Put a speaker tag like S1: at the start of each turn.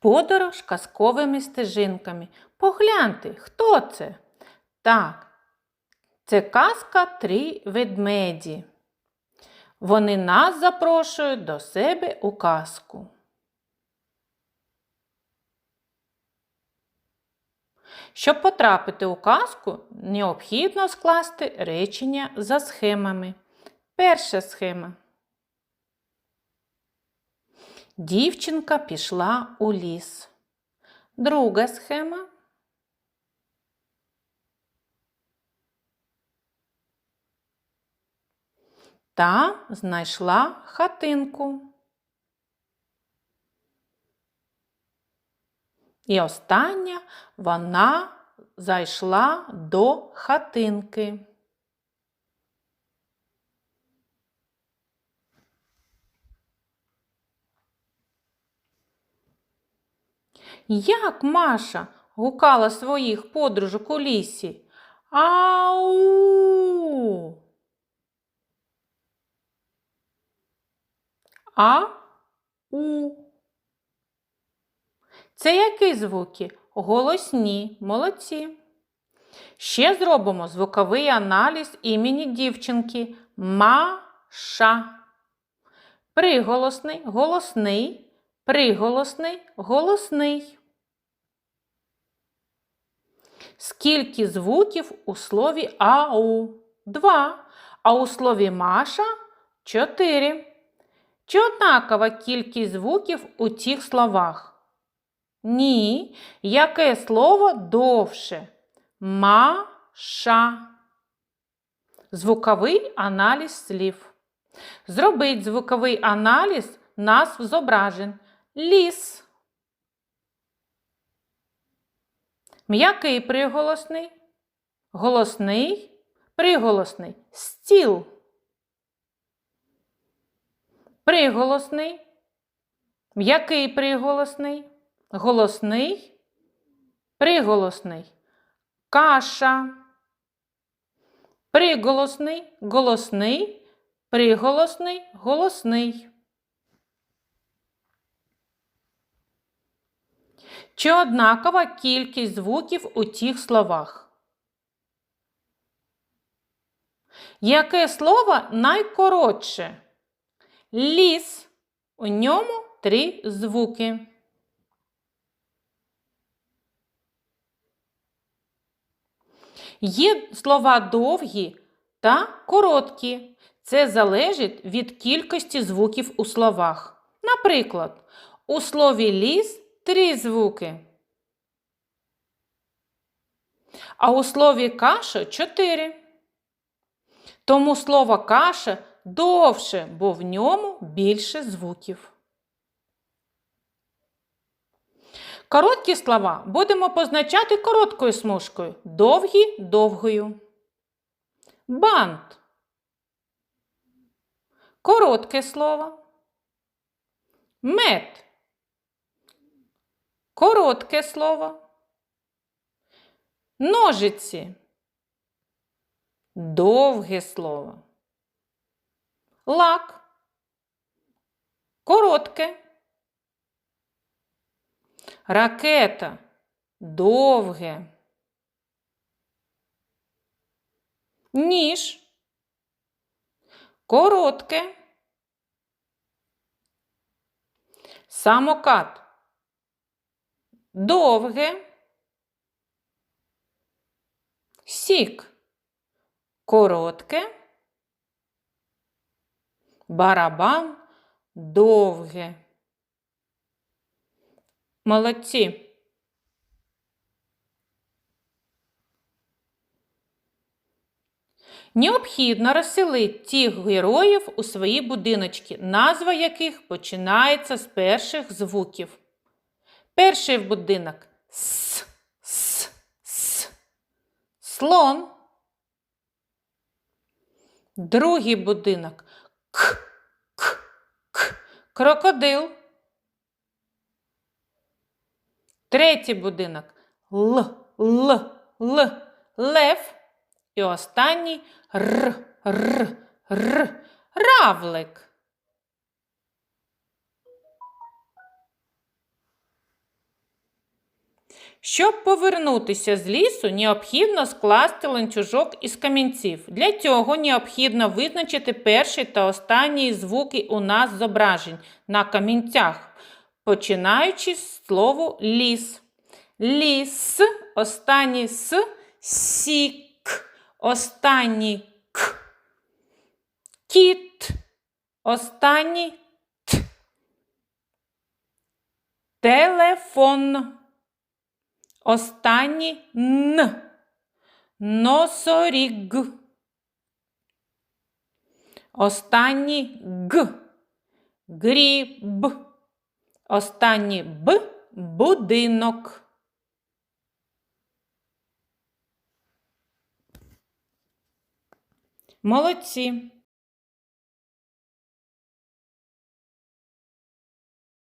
S1: Подорож казковими стежинками. Погляньте, хто це? Так, це казка три ведмеді. Вони нас запрошують до себе у казку. Щоб потрапити у казку, необхідно скласти речення за схемами. Перша схема. Дівчинка пішла у ліс. Друга схема. Та знайшла хатинку. І остання вона зайшла до хатинки. Як Маша гукала своїх подружок у лісі? Ау! А у. Це які звуки? Голосні, молодці. Ще зробимо звуковий аналіз імені дівчинки Маша. Приголосний, голосний, приголосний, голосний. Скільки звуків у слові ау? Два. А у слові Маша чотири. Чи однакова кількість звуків у цих словах? Ні. Яке слово довше? Маша. Звуковий аналіз слів. Зробіть звуковий аналіз назв зображень. Ліс. М'який приголосний. Голосний. Приголосний. Стіл. Приголосний. М'який приголосний. Голосний. Приголосний. Каша. Приголосний. Голосний. Приголосний. Голосний. Чи однакова кількість звуків у тих словах? Яке слово найкоротше? Ліс. У ньому три звуки. Є слова довгі та короткі. Це залежить від кількості звуків у словах. Наприклад, у слові ліс три звуки. А у слові каша чотири. Тому слово каша довше, бо в ньому більше звуків. Короткі слова будемо позначати короткою смужкою, довгі довгою. Бант. Коротке слово. Мед. Коротке слово. Ножиці. Довге слово. Лак. Коротке. Ракета. Довге. Ніж. Коротке. Самокат. Довге. Сік. Коротке. Барабан довге. Молодці. Необхідно розселити тих героїв у свої будиночки, назва яких починається з перших звуків. Перший будинок с, с, с. Слон. Другий будинок к, к, к. Крокодил. Третій будинок Л, Л, Л, Лев. І останній Р, Р, Р. Равлик. Щоб повернутися з лісу, необхідно скласти ланцюжок із камінців. Для цього необхідно визначити перші та останні звуки у нас зображень на камінцях, починаючи з слову ліс. Ліс, останній с, сік, останній к. Кіт, останній т. Телефон. Останній н. Носоріг. Останній г. Гріб. Останній б. Будинок. Молодці.